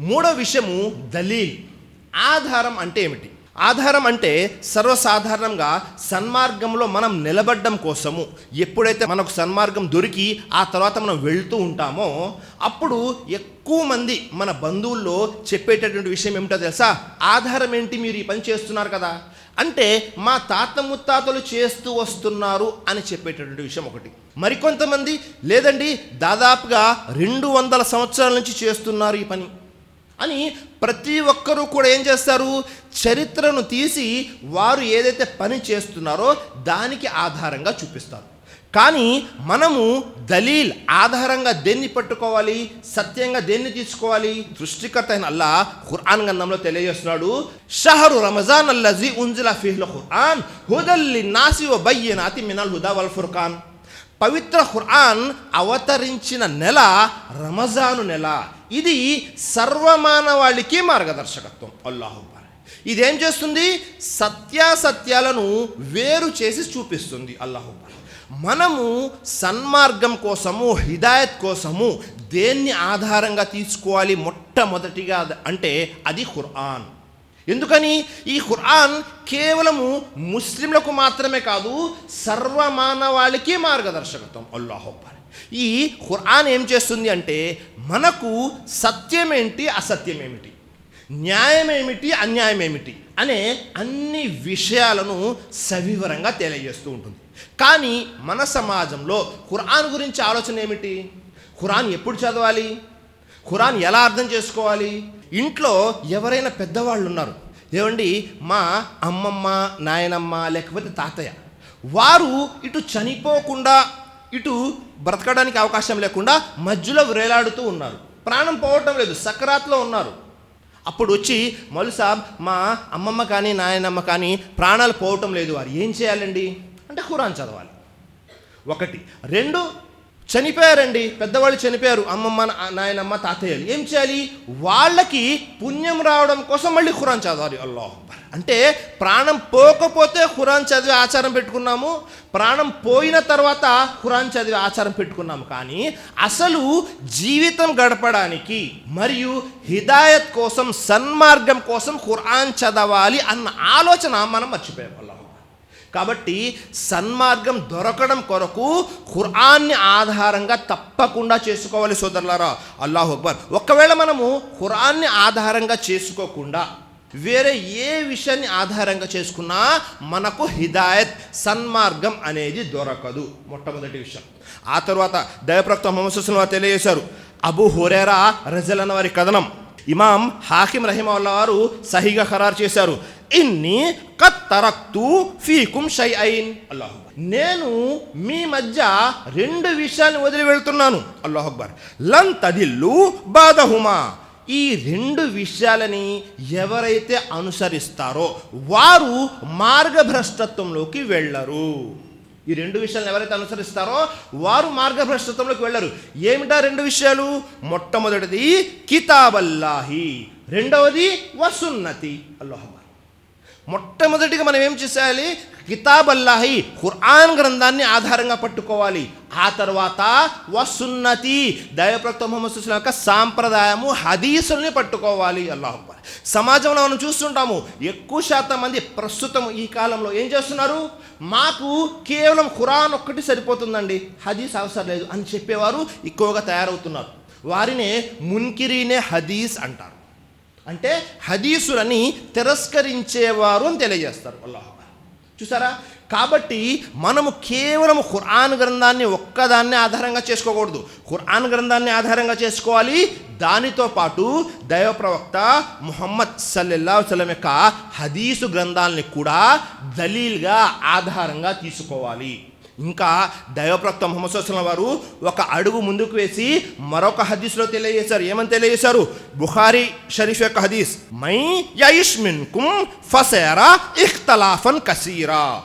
మూడో విషయము దలీల్. ఆధారం అంటే ఏమిటి? ఆధారం అంటే సర్వసాధారణంగా సన్మార్గంలో మనం నిలబడ్డం కోసము. ఎప్పుడైతే మనకు సన్మార్గం దొరికి ఆ తర్వాత మనం వెళ్తూ ఉంటామో అప్పుడు ఎక్కువ మంది మన బంధువుల్లో చెప్పేటటువంటి విషయం ఏమిటో తెలుసా? ఆధారం ఏంటి మీరు ఈ పని చేస్తున్నారు కదా? అంటే మా తాత ముత్తాతలు చేస్తూ వస్తున్నారు అని చెప్పేటటువంటి విషయం ఒకటి. మరికొంతమంది లేదండి దాదాపుగా రెండు వందల సంవత్సరాల నుంచి చేస్తున్నారు ఈ పని. అని ప్రతి ఒక్కరూ కూడా ఏం చేస్తారు? చరిత్రను తీసి వారు ఏదైతే పని చేస్తున్నారో దానికి ఆధారంగా చూపిస్తారు. కానీ మనము దలీల్ ఆధారంగా దేన్ని పట్టుకోవాలి? సత్యంగా దేన్ని తీసుకోవాలి? సృష్టికర్త అయిన అల్లా ఖుర్ఆన్ గంధంలో తెలియజేస్తున్నాడు షహరు రమజాన్ అల్లజీ ఉంజిల ఫిహ్ల ఖుర్ఆన్ హుదల్లి నాసి వ బయ్యనాతి మినల్ హుదా వల్ ఫుర్ఖాన్. పవిత్ర ఖురాన్ అవతరించిన నెల రమజాను నెల. ఇది సర్వమానవాళికి మార్గదర్శకత్వం. అల్లాహు ఇదేం చేస్తుంది? సత్యాసత్యాలను వేరు చేసి చూపిస్తుంది అల్లాహు మనము సన్మార్గం కోసము హిదాయత్ కోసము దేన్ని ఆధారంగా తీసుకోవాలి మొట్టమొదటిగా అంటే అది ఖురాన్ ఎందుకని ఈ ఖురాన్ కేవలము ముస్లింలకు మాత్రమే కాదు సర్వమానవాళికి మార్గదర్శకత్వం. అల్లాహోబ్బర్ ఈ ఖురాన్ ఏం చేస్తుంది అంటే మనకు సత్యం ఏంటి అసత్యం ఏమిటి న్యాయం ఏమిటి అన్యాయం ఏమిటి అనే అన్ని విషయాలను సవివరంగా తెలియజేస్తూ ఉంటుంది. కానీ మన సమాజంలో ఖురాన్ గురించి ఆలోచన ఏమిటి? ఖురాన్ ఎప్పుడు చదవాలి? ఖురాన్ ఎలా అర్థం చేసుకోవాలి? ఇంట్లో ఎవరైనా పెద్దవాళ్ళు ఉన్నారు ఏమండి? మా అమ్మమ్మ నాయనమ్మ లేకపోతే తాతయ్య. వారు ఇటు చనిపోకుండా ఇటు బ్రతకడానికి అవకాశం లేకుండా మధ్యలో వేలాడుతూ ఉన్నారు. ప్రాణం పోవటం లేదు సకరాత్లో ఉన్నారు. అప్పుడు వచ్చి మౌలు సాబ్ మా అమ్మమ్మ కానీ నాయనమ్మ కానీ ప్రాణాలు పోవటం లేదు వారు. ఏం చేయాలండి? అంటే ఖురాన్ చదవాలి. ఒకటి. రెండు చనిపోయారండి. పెద్దవాళ్ళు చనిపోయారు. అమ్మమ్మ నాయనమ్మ తాతయ్యలు. ఏం చేయాలి? వాళ్ళకి పుణ్యం రావడం కోసం మళ్ళీ ఖురాన్ చదవాలి. అల్లాహ్ అంటే ప్రాణం పోకపోతే ఖురాన్ చదివే ఆచారం పెట్టుకున్నాము. ప్రాణం పోయిన తర్వాత ఖురాన్ చదివే ఆచారం పెట్టుకున్నాము. కానీ అసలు జీవితం గడపడానికి మరియు హిదాయత్ కోసం సన్మార్గం కోసం ఖురాన్ చదవాలి అన్న ఆలోచన మనం మర్చిపోయాం. కాబట్టి సన్మార్గం దొరకడం కొరకు ఖురాన్ని ఆధారంగా తప్పకుండా చేసుకోవాలి సోదరులారా. అల్లాహ్ అక్బర్. ఒకవేళ మనము ఖురాన్ని ఆధారంగా చేసుకోకుండా వేరే ఏ విషయాన్ని ఆధారంగా చేసుకున్నా మనకు హిదాయత్ సన్మార్గం అనేది దొరకదు. మొట్టమొదటి విషయం. ఆ తర్వాత దయప్రక్త మొహమ్మద్ వారు తెలియజేశారు. అబు హురేరా రజల్ వారి కథనం. ఇమాం హాకిం రహిమల్లా వారు సహిగా ఖరారు చేశారు. ఇన్ని కత్తరక్తు ఫీకుం షై అయిన్ అల్లాహ్ నేను మీ మధ్య రెండు విషయాన్ని వదిలి వెళ్తున్నాను. అల్లాహ్ అక్బర్ లం తదిల్లు బాదహుమా. ఈ రెండు విషయాలని ఎవరైతే అనుసరిస్తారో వారు మార్గభ్రష్టత్వంలోకి వెళ్ళరు. ఈ రెండు విషయాలను ఎవరైతే అనుసరిస్తారో వారు మార్గభ్రష్టత్వంలోకి వెళ్ళరు. ఏమిటా రెండు విషయాలు? మొట్టమొదటిది కితాబల్లాహి రెండవది వసున్నతి. అల్లాహ్ మొట్టమొదటిగా మనం ఏం చేసేయాలి? కితాబ్ అల్లాహి ఖుర్ఆన్ గ్రంథాన్ని ఆధారంగా పట్టుకోవాలి. ఆ తర్వాత వసున్నతి దైవప్రక్త మొహమ్మద్ యొక్క సాంప్రదాయము హదీసుల్ని పట్టుకోవాలి. అల్లాహ్ సమాజంలో మనం చూస్తుంటాము ఎక్కువ శాతం మంది ప్రస్తుతం ఈ కాలంలో ఏం చేస్తున్నారు? మాకు కేవలం ఖురాన్ ఒక్కటి సరిపోతుందండి. హదీస్ అవసరం లేదు అని చెప్పేవారు ఎక్కువగా తయారవుతున్నారు. వారినే మున్కిరీనే హదీస్ అంటారు. అంటే హదీసులని తిరస్కరించేవారు అని తెలియజేస్తారు. అల్లాహ్ చూసారా? కాబట్టి మనము కేవలం ఖురాన్ గ్రంథాన్ని ఒక్కదాన్ని ఆధారంగా చేసుకోకూడదు. ఖురాన్ గ్రంథాన్ని ఆధారంగా చేసుకోవాలి. దానితో పాటు దైవ ప్రవక్త ముహమ్మద్ సల్లెల్లా వసలం యొక్క హదీసు గ్రంథాలని కూడా దలీల్గా ఆధారంగా తీసుకోవాలి. ఇంకా దైవప్రక్త మొహమ్మద్ సుల్లం వారు ఒక అడుగు ముందుకు వేసి మరొక హదీస్లో తెలియజేశారు. ఏమని తెలియజేశారు? బుఖారీ షరీఫ్ యొక్క హదీస్. మై యయిష్మిన్ కుం ఫసేరా ఇఖ్తలాఫన్ కసీరా.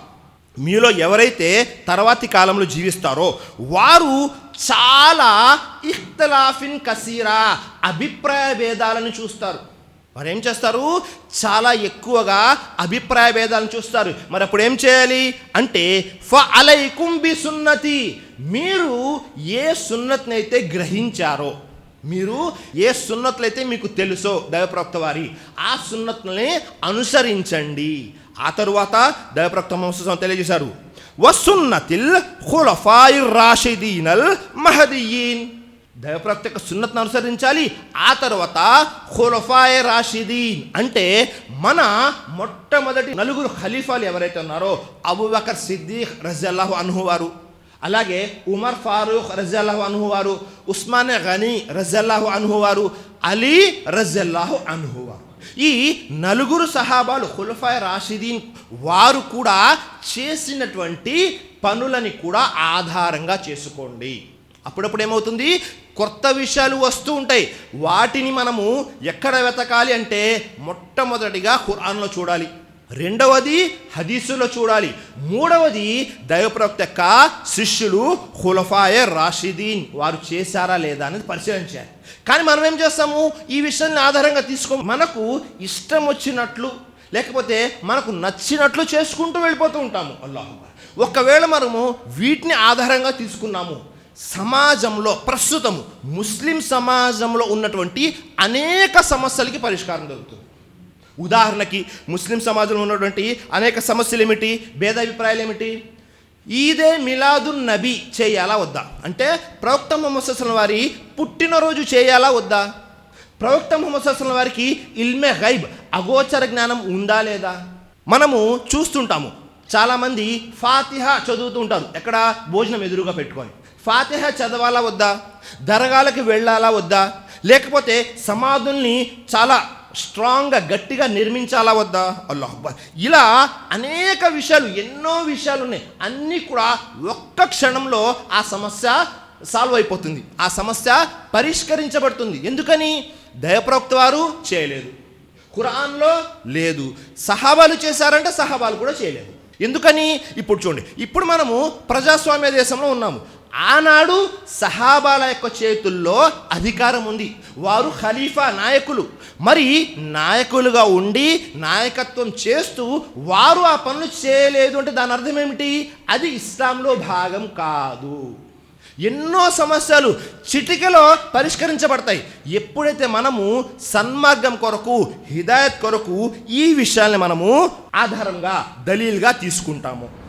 మీలో ఎవరైతే తర్వాతి కాలంలో జీవిస్తారో వారు చాలా ఇఖ్తలాఫిన్ కసీరా అభిప్రాయ భేదాలను చూస్తారు. వారు ఏం చేస్తారు? చాలా ఎక్కువగా అభిప్రాయ భేదాలను చూస్తారు. మరి అప్పుడు ఏం చేయాలి? అంటే ఫ అలైకుం బి సున్నతి మీరు ఏ సున్నతిని అయితే గ్రహించారో మీరు ఏ సున్నతులైతే మీకు తెలుసో దైవప్రవక్త వారి ఆ సున్నతుల్ని అనుసరించండి. ఆ తరువాత దైవప్రవక్త మొహమ్మద్ తెలియజేశారు. వసున్నతిల్ ఖులఫాయి రాషిదీనల్ మహదీన్ దైవప్రాప్తి యొక్క సున్నతను అనుసరించాలి. ఆ తర్వాత ఖులఫాయ్ రాషిదీన్ అంటే మన మొట్టమొదటి నలుగురు ఖలీఫాలు ఎవరైతే ఉన్నారో అబుబకర్ సిద్దీక్ రజల్లాహు అనుహు వారు అలాగే ఉమర్ ఫారూక్ రజల్లాహు అనుహు వారు ఉస్మాన్ గనీ రజల్లాహు అనుహు వారు అలీ రజల్లాహు అనుహు వారు. ఈ నలుగురు సహాబాలు ఖులఫాయ్ రాషిదీన్ వారు కూడా చేసినటువంటి పనులని కూడా ఆధారంగా చేసుకోండి. అప్పుడప్పుడు ఏమవుతుంది? కొత్త విషయాలు వస్తూ ఉంటాయి. వాటిని మనము ఎక్కడ వెతకాలి అంటే మొట్టమొదటిగా ఖురాన్లో చూడాలి. రెండవది హదీసులో చూడాలి. మూడవది దైవప్రవక్త యొక్క శిష్యులు హులఫాయ రాషిదీన్ వారు చేశారా లేదా అనేది పరిశీలించాలి కానీ మనం ఏం చేస్తాము? ఈ విషయాన్ని ఆధారంగా తీసుకో మనకు ఇష్టం వచ్చినట్లు లేకపోతే మనకు నచ్చినట్లు చేసుకుంటూ వెళ్ళిపోతూ ఉంటాము. అల్లాహు ఒకవేళ మనము వీటిని ఆధారంగా తీసుకున్నాము సమాజంలో ప్రస్తుతము ముస్లిం సమాజంలో ఉన్నటువంటి అనేక సమస్యలకి పరిష్కారం దొరుకుతుంది. ఉదాహరణకి ముస్లిం సమాజంలో ఉన్నటువంటి అనేక సమస్యలు ఏమిటి భేదాభిప్రాయాలు ఏమిటి ఈదే మిలాదున్ నబీ చేయాలా వద్దా? అంటే ప్రవక్త మొహమ్మద్ వారి పుట్టినరోజు చేయాలా వద్దా? ప్రవక్త మొహమ్మద్ వారికి ఇల్మే గైబ్ అగోచర జ్ఞానం ఉందా లేదా? మనము చూస్తుంటాము. చాలామంది ఫాతిహ చదువుతూ ఉంటారు. ఎక్కడ? భోజనం ఎదురుగా పెట్టుకొని. ఫాతిహ చదవాలా వద్దా? దరగాలకి వెళ్ళాలా వద్దా? లేకపోతే సమాధుల్ని చాలా స్ట్రాంగ్గా గట్టిగా నిర్మించాలా వద్దా? అల్లాహ్ ఇలా అనేక విషయాలు ఎన్నో విషయాలు ఉన్నాయి. అన్నీ కూడా ఒక్క క్షణంలో ఆ సమస్య సాల్వ్ అయిపోతుంది. ఆ సమస్య పరిష్కరించబడుతుంది. ఎందుకని? దయప్రవక్త వారు చేయలేదు. ఖురాన్లో లేదు. సహాబాలు చేశారంటే సహాబాలు కూడా చేయలేదు. ఎందుకని? ఇప్పుడు చూడండి. ఇప్పుడు మనము ప్రజాస్వామ్య దేశంలో ఉన్నాము. ఆనాడు సహాబాల యొక్క చేతుల్లో అధికారం ఉంది. వారు ఖలీఫా నాయకులు. మరి నాయకులుగా ఉండి నాయకత్వం చేస్తూ వారు ఆ పనులు చేయలేదు అంటే దాని అర్థం ఏమిటి? అది ఇస్లాంలో భాగం కాదు. ఎన్నో సమస్యలు చిటికలో పరిష్కరించబడతాయి. ఎప్పుడైతే మనము సన్మార్గం కొరకు హిదాయత్ కొరకు ఈ విషయాల్ని మనము ఆధారంగా దలీల్గా తీసుకుంటాము.